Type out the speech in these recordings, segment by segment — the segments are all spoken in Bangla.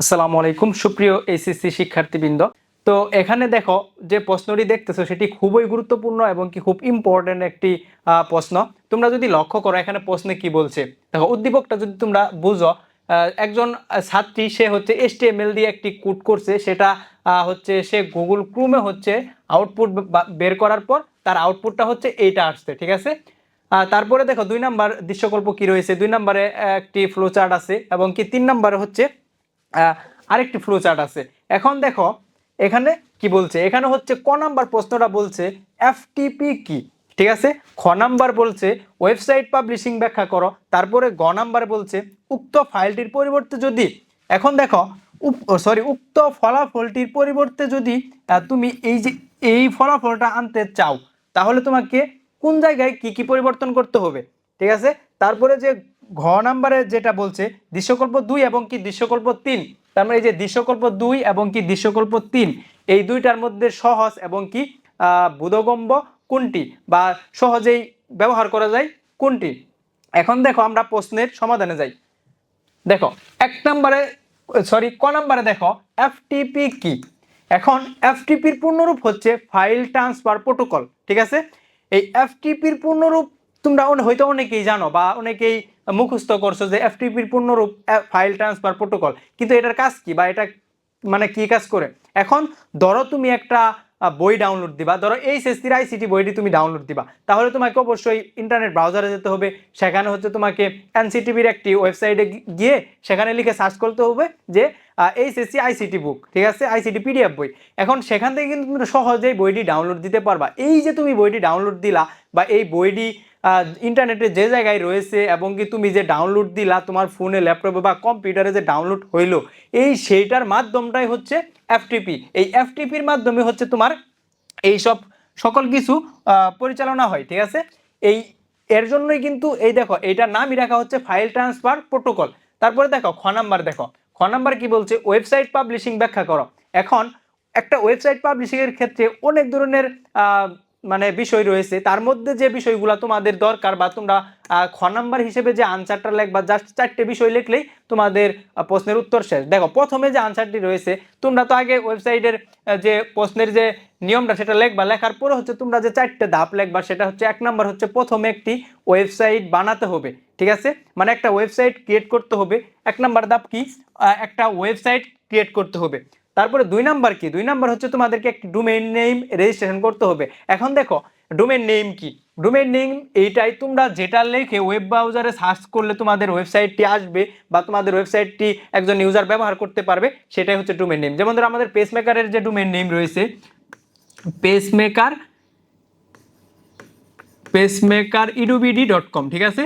আসসালামু আলাইকুম, সুপ্রিয় এইচএসসি শিক্ষার্থীবৃন্দ। তো এখানে দেখো, যে প্রশ্নটি দেখতেছো, সেটি খুবই গুরুত্বপূর্ণ এবং কি খুব ইম্পর্টেন্ট একটি প্রশ্ন। তোমরা যদি লক্ষ্য করো, এখানে প্রশ্নে কি বলছে? দেখো, উদ্দীপকটা যদি তোমরা বুঝো একজন ছাত্রী, সে হচ্ছে এসটিএমএল দিয়ে একটি কোড করছে, সেটা হচ্ছে সে গুগল ক্রুমে হচ্ছে আউটপুট বের করার পর, তার আউটপুটটা হচ্ছে এইটা আসছে, ঠিক আছে? তারপরে দেখো, দুই নাম্বার দৃশ্যকল্প কি রয়েছে? দুই নাম্বারে একটি ফ্লো চার্ট আছে এবং কি তিন নম্বরে হচ্ছে আরেকটি ফ্লো চার্ট আছে। এখন দেখো, এখানে কি বলছে? এখানে হচ্ছে ক নাম্বার প্রশ্নটা বলছে এফটিপি কি? ঠিক আছে? খ নাম্বার বলছে ওয়েবসাইট পাবলিশিং ব্যাখ্যা করো। তারপরে গ নাম্বার বলছে, উক্ত ফাইলটির পরিবর্তে যদি, এখন দেখো সরি উক্ত ফলাফলটির পরিবর্তে যদি তুমি এই যে, এই ফলাফলটা আনতে চাও, তাহলে তোমাকে কোন জায়গায় কি কি পরিবর্তন করতে হবে? ঠিক আছে? তারপরে যে ঘ নাম্বারে যেটা বলছে দৃশ্যকল্প দুই এবং কি দৃশ্যকল্প তিন? তার মানে এই যে দৃশ্যকল্প দুই এবং কি দৃশ্যকল্প তিন এই দুইটার মধ্যে সহজ এবং কি আহ, বোধগম্য কোনটি বা সহজেই ব্যবহার করা যায় কোনটি? এখন দেখো আমরা প্রশ্নের সমাধানে যাই। দেখো এক নম্বরে সরি ক নম্বরে দেখো এফটিপি কি? এখন এফটিপির পূর্ণরূপ হচ্ছে ফাইল ট্রান্সফার প্রোটোকল ঠিক আছে? এই এফটিপির পূর্ণরূপ তোমরা হয়তো অনেকেই জানো বা অনেকেই মুখস্থ করছ যে এফটিপির পূর্ণরূপ ফাইল ট্রান্সফার প্রোটোকল কিন্তু এটার কাজ কি বা এটা মানে কি কাজ করে? এখন ধরো তুমি একটা বই ডাউনলোড দিবা, ধরো এই সেস্তির আইসিটি বইটি তুমি ডাউনলোড দিবা। তাহলে তোমাকে অবশ্যই ইন্টারনেট ব্রাউজারে যেতে হবে, সেখানে হচ্ছে তোমাকে এনসিটিভির একটি ওয়েবসাইটে গিয়ে সেখানে লিখে সার্চ করতে হবে যে এইচএসসি আইসিটি বুক ঠিক আছে? আইসিটি পিডিএফ বই। এখন সেখান থেকে কিন্তু তুমি সহজেই বইটি ডাউনলোড দিতে পারবা। এই যে তুমি বইটি ডাউনলোড দিলা বা এই বইটি ইন্টারনেটে যে জায়গায় রয়েছে এবং কি তুমি যে ডাউনলোড দিলা তোমার ফোনে ল্যাপটপে বা কম্পিউটারে যে ডাউনলোড হইল, এই সেইটার মাধ্যমটাই হচ্ছে এফটিপি এই এফটিপির মাধ্যমে হচ্ছে তোমার এই সব সকল কিছু পরিচালনা হয়, ঠিক আছে? এই, এর জন্যই কিন্তু এই দেখো, এইটার নামই রাখা হচ্ছে ফাইল ট্রান্সফার প্রোটোকল তারপরে দেখো, খ নাম্বার দেখো। খ নাম্বার কি বলছে? ওয়েবসাইট পাবলিশিং ব্যাখ্যা করো। এখন একটা ওয়েবসাইট পাবলিশিংয়ের ক্ষেত্রে অনেক ধরনের মানে বিষয় রয়েছে, তার মধ্যে যে বিষয়গুলো তোমাদের দরকার বা তোমরা খ নাম্বার হিসেবে যে আনসারটা লেখবা জাস্ট চারটে বিষয় লিখলেই তোমাদের প্রশ্নের উত্তর শেষ। দেখো, প্রথমে যে আনসারটি রয়েছে, তোমরা তো আগে ওয়েবসাইটের যে প্রশ্নের যে নিয়মটা সেটা লেখবা, লেখার পরে হচ্ছে তোমরা যে চারটে ধাপ লেখবা, সেটা হচ্ছে এক নাম্বার হচ্ছে প্রথমে একটি ওয়েবসাইট বানাতে হবে, ঠিক আছে? মানে একটা ওয়েবসাইট ক্রিয়েট করতে হবে। এক নাম্বার ধাপ কি? একটা ওয়েবসাইট ক্রিয়েট করতে হবে। তারপরে দুই নাম্বার কি? দুই নাম্বার হচ্ছে তোমাদেরকে একটি ডোমেইন নেম রেজিস্ট্রেশন করতে হবে। এখন দেখো ডোমেইন নেম কি? ডোমেইন নেম এইটাই তোমরা যেটা লেখে ওয়েব ব্রাউজারে সার্চ করলে তোমাদের ওয়েবসাইটটি আসবে বা তোমাদের ওয়েবসাইটটি একজন ইউজার ব্যবহার করতে পারবে, সেটাই হচ্ছে ডোমেইন নেম যেমন ধরো আমাদের পেসমেকারের যে ডোমেইন নেম রয়েছে pacemaker pacemaker edubd dot com ঠিক আছে?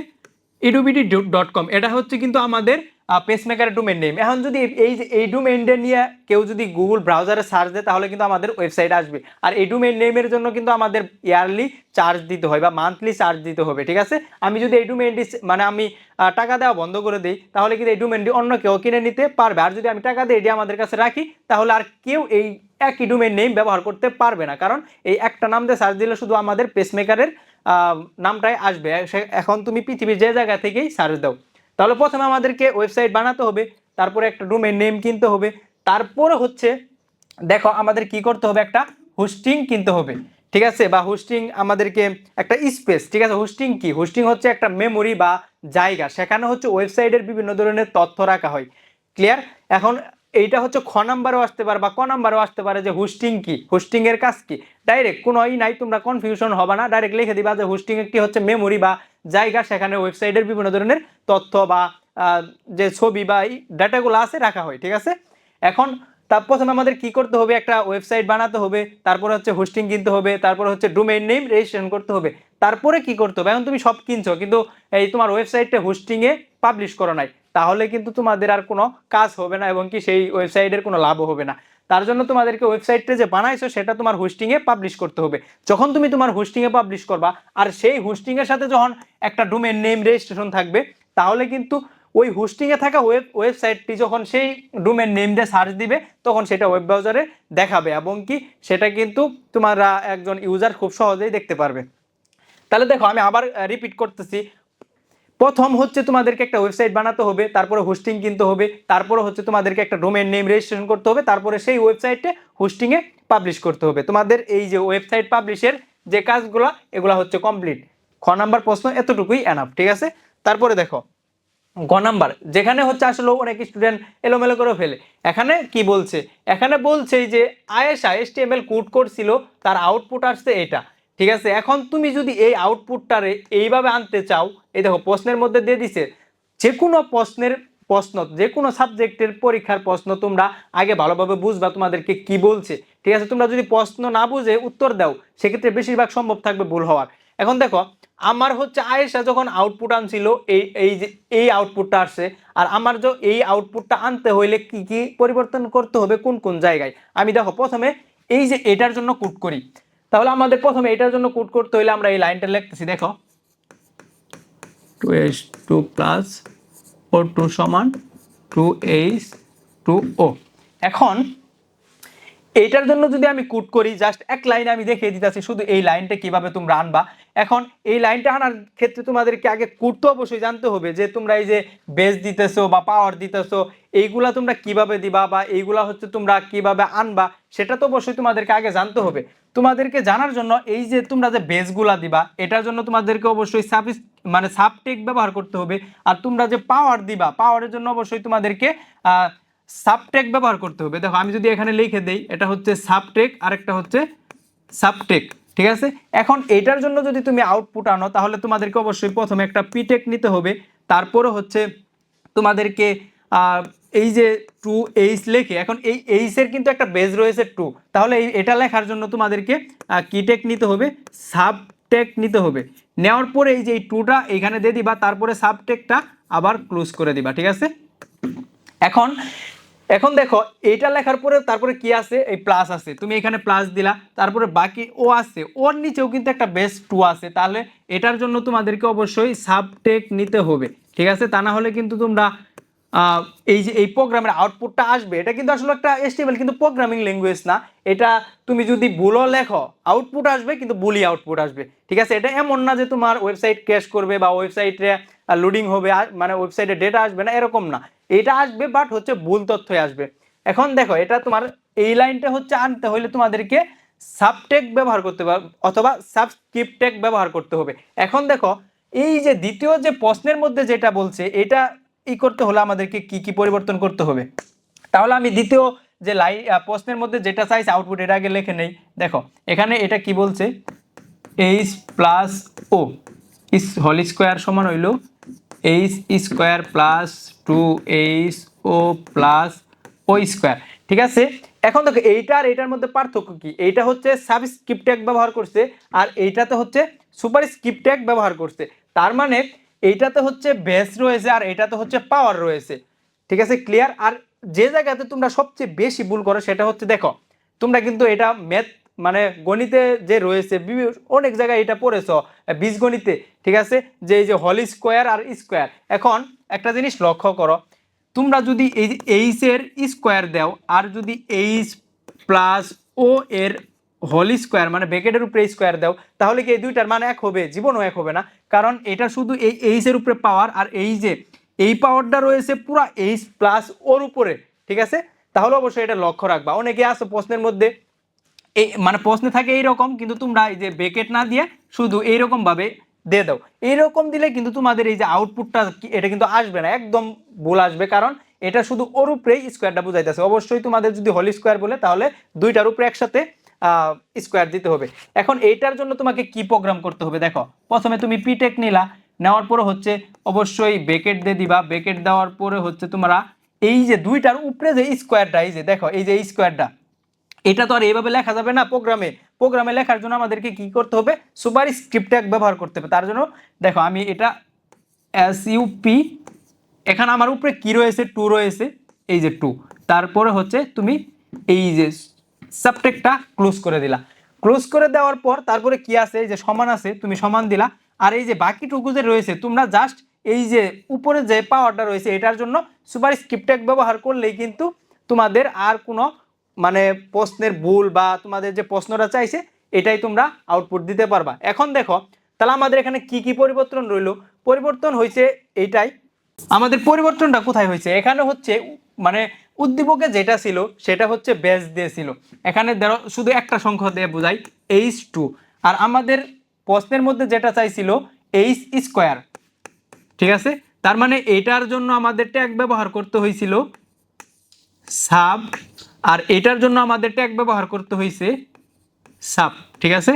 ইডুবিডি ডট কম এটা হচ্ছে কিন্তু আমাদের পেসমেকারের ডোমেন নেম এখন যদি এই এই ডোমেনটা নিয়ে কেউ যদি গুগল ব্রাউজারে সার্চ দেয়, তাহলে কিন্তু আমাদের ওয়েবসাইট আসবে। আর এই ডোমেন নেমের জন্য কিন্তু আমাদের ইয়ারলি চার্জ দিতে হয় বা মান্থলি চার্জ দিতে হবে, ঠিক আছে? আমি যদি এই ডোমেনটি মানে আমি টাকা দেওয়া বন্ধ করে দিই, তাহলে কিন্তু এই ডোমেনটি অন্য কেউ কিনে নিতে পারবে। আর যদি আমি টাকা দিয়ে এটি আমাদের কাছে রাখি, তাহলে আর কেউ এই একই ডোমেন নেম ব্যবহার করতে পারবে না। কারণ এই একটা নাম দিয়ে সার্চ দিলে শুধু আমাদের পেসমেকারের নামটাই আসবে। এখন তুমি পৃথিবীর যে জায়গা থেকেই সার্চ দাও। তাহলে প্রথমে আমাদেরকে ওয়েবসাইট বানাতে হবে, তারপরে একটা ডোমেন নেম কিনতে হবে, তারপরে হচ্ছে দেখো আমাদের কি করতে হবে, একটা হোস্টিং কিনতে হবে, ঠিক আছে? বা হোস্টিং আমাদেরকে একটা স্পেস ঠিক আছে? হোস্টিং কি? হোস্টিং হচ্ছে একটা মেমোরি বা জায়গা, সেখানে হচ্ছে ওয়েবসাইটের বিভিন্ন ধরনের তথ্য রাখা হয় ক্লিয়ার এখন এইটা হচ্ছে খ নাম্বারও আসতে পারে বা ক নাম্বারও আসতে পারে যে হোস্টিং কি? হোস্টিং এর কাজ কি? ডাইরেক্ট কোনো ই নাই, তোমরা কনফিউশন হবে না। ডাইরেক্ট লিখে দিবা যে হোস্টিং একটি হচ্ছে মেমোরি বা জায়গা সেখানে ওয়েবসাইটের বিভিন্ন ধরনের তথ্য বা যে ছবি বা এই ডাটাগুলো আছে রাখা হয়, ঠিক আছে? এখন তার প্রথমে আমাদের কি করতে হবে? একটা ওয়েবসাইট বানাতে হবে, তারপরে হচ্ছে হোস্টিং কিনতে হবে, তারপরে হচ্ছে ডোমেইন নেম রেজিস্ট্রেশন করতে হবে। তারপরে কি করতে হবে? এখন তুমি সব কিনছো, কিন্তু এই তোমার ওয়েবসাইটটা হোস্টিংয়ে পাবলিশ করো নাই। তাহলে কিন্তু তোমাদের আর কোনো কাজ হবে না এবং কি সেই ওয়েবসাইটের কোনো লাভও হবে না। তার জন্য তোমাদেরকে ওয়েবসাইটটা যে বানাইছো, সেটা তোমার হোস্টিংয়ে পাবলিশ করতে হবে। যখন তুমি তোমার হোস্টিংয়ে পাবলিশ করবা, আর সেই হোস্টিংয়ের সাথে যখন একটা ডোমেন নেম রেজিস্ট্রেশন থাকবে, তাহলে কিন্তু ওই হোস্টিংয়ে থাকা ওয়েব ওয়েবসাইটটি যখন সেই ডোমেন নেম দিয়ে সার্চ দিবে, তখন সেটা ওয়েব ব্রাউজারে দেখাবে এবং কি সেটা কিন্তু তোমার একজন ইউজার খুব সহজেই দেখতে পারবে। তাহলে দেখো, আমি আবার রিপিট করতেছি। প্রথম হচ্ছে তোমাদেরকে একটা ওয়েবসাইট বানাতে হবে, তারপরে হোস্টিং কিনতে হবে, তারপরে হচ্ছে তোমাদেরকে একটা ডোমেন নেম রেজিস্ট্রেশন করতে হবে, তারপরে সেই ওয়েবসাইটে হোস্টিংয়ে পাবলিশ করতে হবে। তোমাদের এই যে ওয়েবসাইট পাবলিশের যে কাজগুলো, এগুলো হচ্ছে কমপ্লিট খ নাম্বার প্রশ্ন, এতটুকুই এনাফ ঠিক আছে? তারপরে দেখো, গ নাম্বার, যেখানে হচ্ছে আসলে অনেক স্টুডেন্ট এলোমেলো করে ফেলে। এখানে কি বলছে? এখানে বলছে যে আয়েশা এসটিএমএল কোড করছিল তার আউটপুট আসছে এটা। ঠিক আছে? এখন তুমি যদি এই আউটপুটটারে এইভাবে আনতে চাও, এই দেখো প্রশ্নের মধ্যে দিয়ে দিছে যে কোনো প্রশ্নের প্রশ্ন যে কোনো সাবজেক্টের পরীক্ষার প্রশ্ন তোমরা আগে ভালোভাবে বুঝবা তোমাদেরকে কি বলছে। ঠিক আছে? তোমরা যদি প্রশ্ন না বুঝে উত্তর দাও, সেক্ষেত্রে বেশিরভাগ সম্ভব থাকবে ভুল হওয়ার। এখন দেখো, আমার হচ্ছে আয়েশা যখন আউটপুট আনছিল, এই এই যে, এই আউটপুটটা আসছে, আর আমার যে, এই আউটপুটটা আনতে হইলে কি কি পরিবর্তন করতে হবে, কোন কোন জায়গায়? আমি দেখো প্রথমে এই যে এটার জন্য কুট করি। তাহলে আমাদের প্রথমে এটার জন্য কুট করতে হইলে আমরা এই লাইনটা লিখতেছি, দেখো। Two S two plus O two সমান টু এইচ টু ও এখন এইটার জন্য যদি আমি কুট করি জাস্ট এক লাইনে আমি দেখিয়ে দিতেছি, শুধু এই লাইনটা কীভাবে তোমরা আনবা। এখন এই লাইনটা আনার ক্ষেত্রে তোমাদেরকে আগে কুট তো অবশ্যই জানতে হবে যে তোমরা এই যে বেস দিতেছো বা পাওয়ার দিতেছো, এইগুলা তোমরা কীভাবে দিবা বা এইগুলা হচ্ছে তোমরা কীভাবে আনবা, সেটা তো অবশ্যই তোমাদেরকে আগে জানতে হবে। তোমাদেরকে জানার জন্য এই যে তোমরা যে বেসগুলা দিবা, এটার জন্য তোমাদেরকে অবশ্যই সাবিস মানে সাবটেক ব্যবহার করতে হবে। আর তোমরা যে পাওয়ার দিবা পাওয়ারের জন্য অবশ্যই তোমাদেরকে সাবটেক ব্যবহার করতে হবে। দেখো, আমি যদি এখানে লিখে দেই, এটা হচ্ছে সাবটেক আরেকটা হচ্ছে সাবটেক ঠিক আছে? এখন এটার জন্য যদি তুমি আউটপুট আনো, তাহলে তোমাদেরকে অবশ্যই প্রথমে একটা পিটেক নিতে হবে। তারপরে হচ্ছে তোমাদেরকে এই যে টু এইচ লেখে, এখন এই এইচের কিন্তু একটা বেজ রয়েছে টু তাহলে এই, এটা লেখার জন্য তোমাদেরকে কিটেক নিতে হবে সাবটেক নিতে হবে। নেওয়ার পরে এই যে এই টুটা এখানে দিয়ে দিবা, তারপরে সাবটেকটা আবার ক্লোজ করে দিবা, ঠিক আছে? এখন এখন দেখো এটা লেখার পরে তারপরে কি আছে? এই প্লাস আছে। তুমি এখানে প্লাস দিলা, তারপরে বাকি ও আছে। ওর নিচেও কিন্তু একটা বেস টু আছে। তাহলে এটার জন্য তোমাদেরকে অবশ্যই সাবটেক নিতে হবে, ঠিক আছে? তা না হলে কিন্তু তোমরা এই যে এই প্রোগ্রামের আউটপুটটা আসবে, এটা কিন্তু আসলে একটা এস্টিমেল কিন্তু প্রোগ্রামিং ল্যাঙ্গুয়েজ না। এটা তুমি যদি ভুলও লেখো আউটপুট আসবে কিন্তু ভুলই আউটপুট আসবে। ঠিক আছে? এটা এমন না যে তোমার ওয়েবসাইট ক্যাশ করবে বা ওয়েবসাইটে লোডিং হবে মানে ওয়েবসাইটে ডেটা আসবে না, এরকম না। এটা আসবে বাট হচ্ছে ভুল তথ্যই আসবে। এখন দেখো, এটা তোমার এই লাইনটা হচ্ছে আনতে হলে তোমাদেরকে সাবটেক ব্যবহার করতে হবে, অথবা সাবস্ক্রিপ্টেক ব্যবহার করতে হবে। এখন দেখো, এই যে দ্বিতীয় যে প্রশ্নের মধ্যে যেটা বলছে, এটা ই করতে হলে আমাদেরকে কি কি পরিবর্তন করতে হবে? তাহলে আমি দ্বিতীয় যে লাই প্রশ্নের মধ্যে যেটা চাইছে আউটপুট এটা আগে লেখে নেই। দেখো, এখানে এটা কি বলছে? H plus O is whole square সমান হইল H square plus two H O plus O square ঠিক আছে? এখন দেখো, এইটা আর এইটার মধ্যে পার্থক্য কি? এইটা হচ্ছে সাবস্ক্রিপ্টেক ব্যবহার করছে, আর এইটাতে হচ্ছে সুপার স্ক্রিপ্টেক ব্যবহার করছে। তার মানে এইটাতে হচ্ছে বেস রয়েছে আর এইটাতে হচ্ছে পাওয়ার রয়েছে। ঠিক আছে? ক্লিয়ার আর যে জায়গাতে তোমরা সবচেয়ে বেশি ভুল করো সেটা হচ্ছে দেখো, তোমরা কিন্তু এটা ম্যাথ মানে গণিতে যে রয়েছে অনেক জায়গায় এটা পড়েছো বীজগণিতে ঠিক আছে? যে এই যে হল স্কোয়ার আর স্কোয়ার এখন একটা জিনিস লক্ষ্য করো, তোমরা যদি এই যে এইচ এর স্কোয়ার দাও, আর যদি এইচ প্লাস ও এর হোল স্কোয়ার মানে ব্যাকেটের উপরে স্কোয়ার দাও, তাহলে কি এই দুইটার মানে এক হবে? জীবনও এক হবে না। কারণ এটা শুধু এই এইচ এর উপরে পাওয়ার আর এই যে এই পাওয়ারটা রয়েছে পুরা এইচ প্লাস ওর উপরে, ঠিক আছে? তাহলে অবশ্যই এটা লক্ষ্য রাখবা। অনেকে আছে প্রশ্নের মধ্যে এই মানে প্রশ্নে থাকে এইরকম, কিন্তু তোমরা এই যে বেকেট না দিয়ে শুধু এইরকম ভাবে দিয়ে দাও। এইরকম দিলে কিন্তু তোমাদের এই যে আউটপুটটা এটা কিন্তু আসবে না, একদম ভুল আসবে। কারণ এটা শুধু ওর উপরেই স্কোয়ারটা বুঝাইতেছে। অবশ্যই তোমাদের যদি হোল স্কোয়ার বলে, তাহলে দুইটার উপরে একসাথে স্কোয়ার দিতে হবে। এখন এইটার জন্য তোমাকে কি প্রোগ্রাম করতে হবে? দেখো, প্রথমে তুমি পিটেক নিলা, নেওয়ার পরে হচ্ছে অবশ্যই বেকেট দিয়ে দিবা। বেকেট দেওয়ার পরে হচ্ছে তোমরা এই যে দুইটার উপরে যে স্কোয়ারটা এই যে দেখো, এই যে স্কোয়ারটা এটা তো আর এইভাবে লেখা যাবে না প্রোগ্রামে প্রোগ্রামে লেখার জন্য আমাদেরকে কি করতে হবে? সুপার স্ক্রিপ্টট্যাগ ব্যবহার করতে হবে। তার জন্য দেখো, আমি এটা এস ইউপি এখানে আমার উপরে কি রয়েছে? টু রয়েছে, এই যে টু তারপরে হচ্ছে তুমি এই যে সাবটেকটা ক্লোজ করে দিলা। ক্লোজ করে দেওয়ার পর তারপরে কি আছে? এই যে সমান আছে, তুমি সমান দিলা। আর এই যে বাকিটুকু যে রয়েছে, তোমরা জাস্ট এই যে উপরে যে পাওয়ারটা রয়েছে, এটার জন্য সুপার স্ক্রিপ্টট্যাগ ব্যবহার করলেই কিন্তু তোমাদের আর কোনো মানে প্রশ্নের ভুল বা তোমাদের যে প্রশ্নটা চাইছে, এটাই তোমরা আউটপুট দিতে পারবা। এখন দেখো, তাহলে আমাদের এখানে কি কি পরিবর্তন রইল? পরিবর্তন হয়েছে এইটাই। আমাদের পরিবর্তনটা কোথায় হয়েছে এখানে হচ্ছে মানে উদ্দীপকে যেটা ছিল, সেটা হচ্ছে বেস দিয়েছিল এখানে ধরো শুধু একটা সংখ্যা দিয়ে বোঝাই এইচ টু আর আমাদের প্রশ্নের মধ্যে যেটা চাইছিল এইচ স্কোয়ার ঠিক আছে? তার মানে এটার জন্য আমাদের ট্যাগ ব্যবহার করতে হয়েছিল সাব আর এটার জন্য আমাদের ট্যাগ ব্যবহার করতে হয়েছে সাব ঠিক আছে?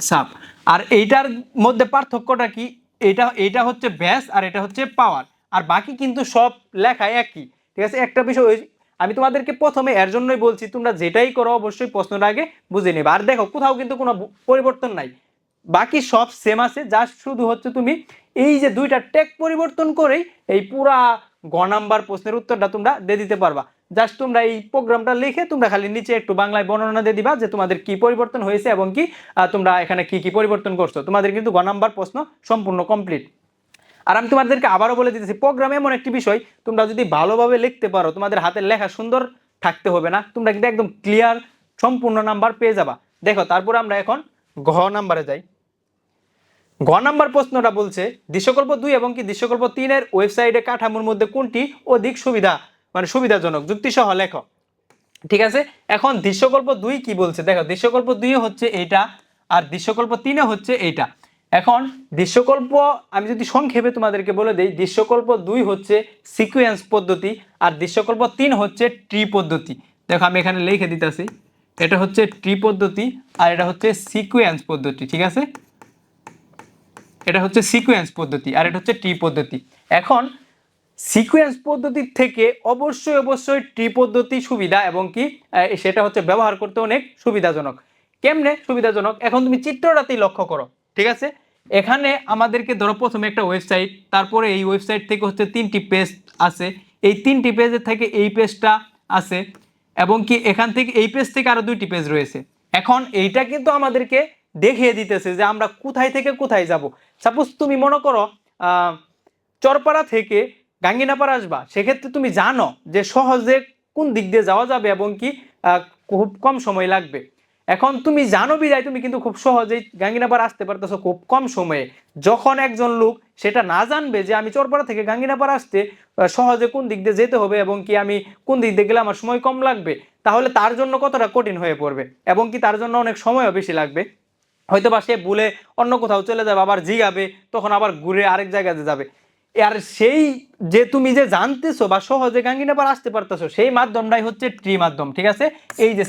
সাব আর এইটার মধ্যে পার্থক্যটা কি? এটা এটা হচ্ছে ব্যাস আর এটা হচ্ছে পাওয়ার আর বাকি কিন্তু সব লেখা একই। ঠিক আছে? একটা বিষয় আমি তোমাদেরকে প্রথমে এর জন্যই বলছি, তোমরা যেটাই করো অবশ্যই প্রশ্নটা আগে বুঝে নেবে। আর দেখো, কোথাও কিন্তু কোনো পরিবর্তন নাই। বাকি সব সেম আছে জাস্ট শুধু হচ্ছে তুমি এই যে দুইটা টেক পরিবর্তন করেই এই পুরা গ নাম্বার প্রশ্নের উত্তরটা তোমরা দিয়ে দিতে পারবা। জাস্ট তোমরা এই প্রোগ্রামটা লিখে তোমরা খালি নিচে একটু বাংলায় বর্ণনা দিয়ে দিবা যে তোমাদের কি পরিবর্তন হয়েছে এবং কি তোমরা এখানে কি কি পরিবর্তন করছ। তোমাদের কিন্তু গ নাম্বার প্রশ্ন সম্পূর্ণ কমপ্লিট আর আমি তোমাদেরকে আবারও বলে দিতেছি প্রোগ্রাম এমন একটি বিষয়, তোমরা যদি ভালোভাবে লিখতে পারো, তোমাদের হাতের লেখা সুন্দর থাকতে হবে না, তোমরা কিন্তু একদম ক্লিয়ার সম্পূর্ণ নাম্বার পেয়ে যাবা। দেখো, তারপর আমরা এখন ঘ নাম্বারে যাই। ঘ নাম্বার প্রশ্নটা বলছে, দৃশ্যকল্প দুই এবং কি দৃশ্যকল্প তিনের ওয়েবসাইটে কাঠামোর মধ্যে কোনটি অধিক সুবিধা মানে সুবিধাজনক? যুক্তিসহ লেখো। ঠিক আছে? এখন দৃশ্যকল্প দুই কি বলছে? দেখো, দৃশ্যকল্প দুই হচ্ছে এইটা, আর দৃশ্যকল্প তিনে হচ্ছে এইটা। এখন দৃশ্যকল্প, আমি যদি সংক্ষেপে তোমাদেরকে বলে দিই, দৃশ্যকল্প দুই হচ্ছে সিকুয়েন্স পদ্ধতি আর দৃশ্যকল্প তিন হচ্ছে ট্রি পদ্ধতি। দেখো আমি এখানে লিখে দিতেছি, এটা হচ্ছে ট্রি পদ্ধতি আর এটা হচ্ছে সিকুয়েন্স পদ্ধতি, ঠিক আছে? এটা হচ্ছে সিকুয়েন্স পদ্ধতি আর এটা হচ্ছে ট্রি পদ্ধতি। এখন সিকুয়েন্স পদ্ধতির থেকে অবশ্যই অবশ্যই ট্রি পদ্ধতি সুবিধা এবং কি সেটা হচ্ছে ব্যবহার করতে অনেক সুবিধাজনক। কেমনে সুবিধাজনক? এখন তুমি চিত্রটাতেই লক্ষ্য করো, ঠিক আছে? এখানে আমাদেরকে ধরো প্রথমে একটা ওয়েবসাইট তারপরে এই ওয়েবসাইট থেকে হচ্ছে তিনটি পেজ আছে। এই তিনটি পেজের থেকে এই পেজটা আছে এবং কি এখান থেকে এই পেজ থেকে আরও দুইটি পেজ রয়েছে। এখন এইটা কিন্তু আমাদেরকে দেখিয়ে দিতেছে যে আমরা কোথায় থেকে কোথায় যাব। সাপোজ তুমি মনে করো চরপাড়া থেকে গাঙ্গিনাপাড়া আসবা, সেক্ষেত্রে তুমি জানো যে সহজে কোন দিক দিয়ে যাওয়া যাবে এবং কি খুব কম সময় লাগবে। এখন তুমি জানো বিদায়, তুমি কিন্তু খুব সহজেই গাঙ্গিনাপাড়া আসতে পারতেছো খুব কম সময়ে। যখন একজন লোক সেটা না জানবে যে আমি চরপাড়া থেকে গাঙ্গিনাপাড়া আসতে সহজে কোন দিক দিয়ে যেতে হবে এবং কি আমি কোন দিক দিয়ে গেলে আমার সময় কম লাগবে, তাহলে তার জন্য কতটা কঠিন হয়ে পড়বে এবং কি তার জন্য অনেক সময়ও বেশি লাগবে। হয়তো বা সে ভুলে অন্য কোথাও চলে যাবে, আবার জিগাবে, তখন আবার ঘুরে আরেক জায়গাতে যাবে। আর সেই যে তুমি যে জানতেছো বা সহজে গাঙ্গিনাপার আসতে পারতেছো, সেই মাধ্যমটাই হচ্ছে ট্রি মাধ্যম, ঠিক আছে? এই যে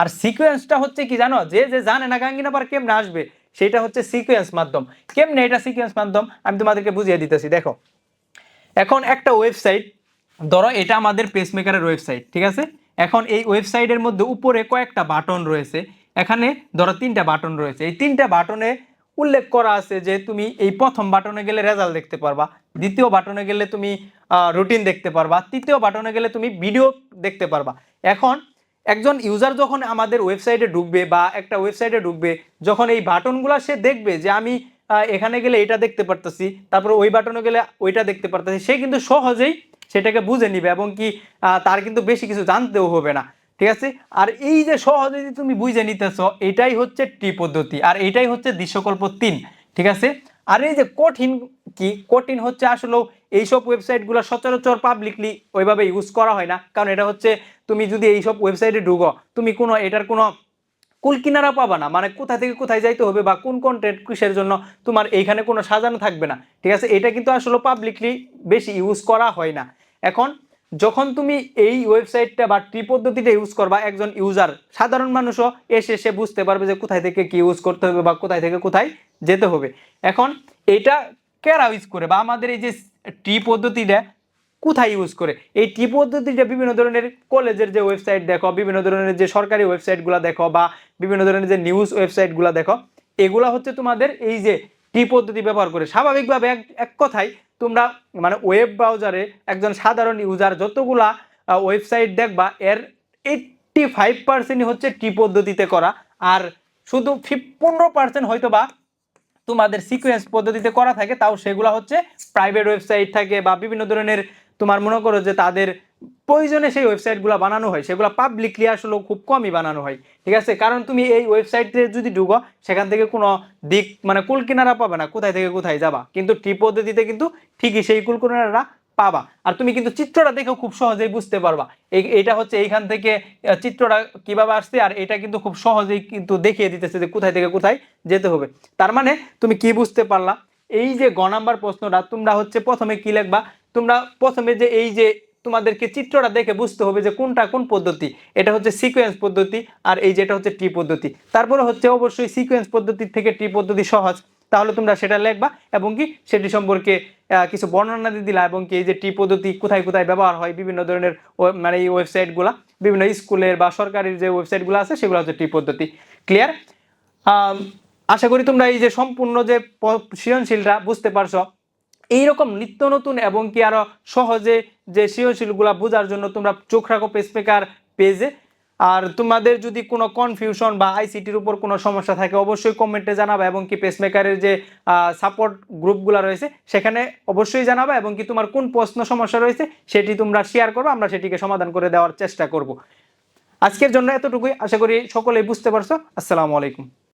আর সিকোয়েন্সটা হচ্ছে কি জানো? যে যে জানে না গাঙ্গিনাপার কেমনে আসবে, সেটা হচ্ছে সিকোয়েন্স মাধ্যম। কেমনে এটা সিকোয়েন্স মাধ্যম? আমি তোমাদেরকে বুঝিয়ে দিতেছি, দেখো। এখন একটা ওয়েবসাইট ধরো এটা আমাদের পেসমেকারের ওয়েবসাইট ঠিক আছে? এখন এই ওয়েবসাইটের মধ্যে উপরে কয়েকটা বাটন রয়েছে। এখানে ধরো তিনটা বাটন রয়েছে। এই তিনটা বাটনে উল্লেখ করা আছে যে তুমি এই প্রথম বাটনে গেলে রেজাল্ট দেখতে পারবা, দ্বিতীয় বাটনে গেলে তুমি রুটিন দেখতে পারবা, তৃতীয় বাটনে গেলে তুমি ভিডিও দেখতে পারবা। এখন একজন ইউজার যখন আমাদের ওয়েবসাইটে ঢুকবে বা একটা ওয়েবসাইটে ঢুকবে, যখন এই বাটনগুলো সে দেখবে যে আমি এখানে গেলে এটা দেখতে পারতেছি, তারপর ওই বাটনে গেলে ওইটা দেখতে পারতেছি, সে কিন্তু সহজেই সেটাকে বুঝে নিবে এবং কি তার কিন্তু বেশি কিছু জানতেও হবে না, ঠিক আছে? আর এই যে সহজে যে তুমি বুঝে নিতেছ, এটাই হচ্ছে টি পদ্ধতি আর এটাই হচ্ছে দৃশ্যকল্প তিন, ঠিক আছে? আর এই যে কঠিন কি, কঠিন হচ্ছে আসলেও এইসব ওয়েবসাইটগুলো সচরাচর পাবলিকলি ওইভাবে ইউজ করা হয় না, কারণ এটা হচ্ছে তুমি যদি এইসব ওয়েবসাইটে ঢুকো, তুমি কোনো, এটার কোনো কুল কিনারা পাবা না। মানে কোথা থেকে কোথায় যাইতে হবে বা কোন কন্টেন্ট কিসের জন্য তোমার এইখানে কোনো সাজানো থাকবে না। ঠিক আছে? এটা কিন্তু আসলে পাবলিকলি বেশি ইউজ করা হয় না। এখন যখন তুমি এই ওয়েবসাইটটা বা ট্রি পদ্ধতিটা ইউজ করবা, একজন ইউজার সাধারণ মানুষও এসে সে বুঝতে পারবে যে কোথায় থেকে কি ইউজ করতে হবে বা কোথায় থেকে কোথায় যেতে হবে। এখন এটা কেরা ইউজ করে? বা আমাদের এই যে ট্রি পদ্ধতিটা কোথায় ইউজ করে? এই টি পদ্ধতিটা বিভিন্ন ধরনের কলেজের যে ওয়েবসাইট দেখো, বিভিন্ন ধরনের যে সরকারি ওয়েবসাইটগুলো দেখো বা বিভিন্ন ধরনের যে নিউজ ওয়েবসাইটগুলো দেখো, এগুলা হচ্ছে তোমাদের এই যে টি পদ্ধতি ব্যবহার করে। স্বাভাবিকভাবে এক এক কথায় তোমরা মানে ওয়েব ব্রাউজারে একজন সাধারণ ইউজার যতগুলা ওয়েবসাইট দেখবা এর এইটটি ফাইভ পার্সেন্টই হচ্ছে টি পদ্ধতিতে করা। আর শুধু ফিফ পনেরো পার্সেন্ট হয়তো বা তোমাদের সিকোয়েন্স পদ্ধতিতে করা থাকে, তাও সেগুলো হচ্ছে প্রাইভেট ওয়েবসাইট থাকে বা বিভিন্ন ধরনের তোমার মনে করো যে তাদের প্রয়োজনে সেই ওয়েবসাইটগুলো বানানো হয়, সেগুলো পাবলিকলি আসলে খুব কমই বানানো হয়, ঠিক আছে? কারণ তুমি এই ওয়েবসাইটে যদি ঢুকো, সেখান থেকে কোনো দিক মানে কুল কিনারা পাবে না, কোথায় থেকে কোথায় যাবা? কিন্তু টি পদ্ধতিতে কিন্তু ঠিকই সেই কুল কিনারা পাবা। আর তুমি কিন্তু চিত্রটা দেখেও খুব সহজেই বুঝতে পারবা। এটা হচ্ছে এইখান থেকে চিত্রটা কীভাবে আসছে, আর এটা কিন্তু খুব সহজেই কিন্তু দেখিয়ে দিতেছে যে কোথায় থেকে কোথায় যেতে হবে। তার মানে তুমি কি বুঝতে পারলা? এই যে গ নাম্বার প্রশ্নটা, তোমরা হচ্ছে প্রথমে কি লিখবা? তোমরা প্রথমে যে এই যে তোমাদেরকে চিত্রটা দেখে বুঝতে হবে যে কোনটা কোন পদ্ধতি, এটা হচ্ছে সিকোয়েন্স পদ্ধতি আর এই যেটা হচ্ছে টি পদ্ধতি। তারপরে হচ্ছে অবশ্যই সিকোয়েন্স পদ্ধতি থেকে টি পদ্ধতি সহজ। তাহলে তোমরা সেটা লিখবা এবং কি সেটি সম্পর্কে কিছু বর্ণনা দিয়ে দিলা এবং কি এই যে টি পদ্ধতি কোথায় কোথায় ব্যবহার হয়, বিভিন্ন ধরনের মানে এই ওয়েবসাইটগুলা বিভিন্ন স্কুলের বা সরকারি যে ওয়েবসাইটগুলো আছে সেগুলো হচ্ছে টি পদ্ধতি। ক্লিয়ার আশা করি তোমরা এই যে সম্পূর্ণ যে সৃজনশীলটা বুঝতে পারছ। এইরকম নিত্য নতুন এবং কি আরও সহজে যে সৃজনশীলগুলা বোঝার জন্য তোমরা চোখ রাখো পেসমেকার পেজে আর তোমাদের যদি কোনো কনফিউশন বা আইসিটির উপর কোনো সমস্যা থাকে, অবশ্যই কমেন্টে জানাবে এবং কি পেসমেকারের যে সাপোর্ট গ্রুপগুলো রয়েছে, সেখানে অবশ্যই জানাবে এবং কি তোমার কোন প্রশ্ন সমস্যা রয়েছে, সেটি তোমরা শেয়ার করো আমরা সেটিকে সমাধান করে দেওয়ার চেষ্টা করব। আজকের জন্য এতটুকুই। আশা করি সকলেই বুঝতে পারছ। আসসালামু আলাইকুম।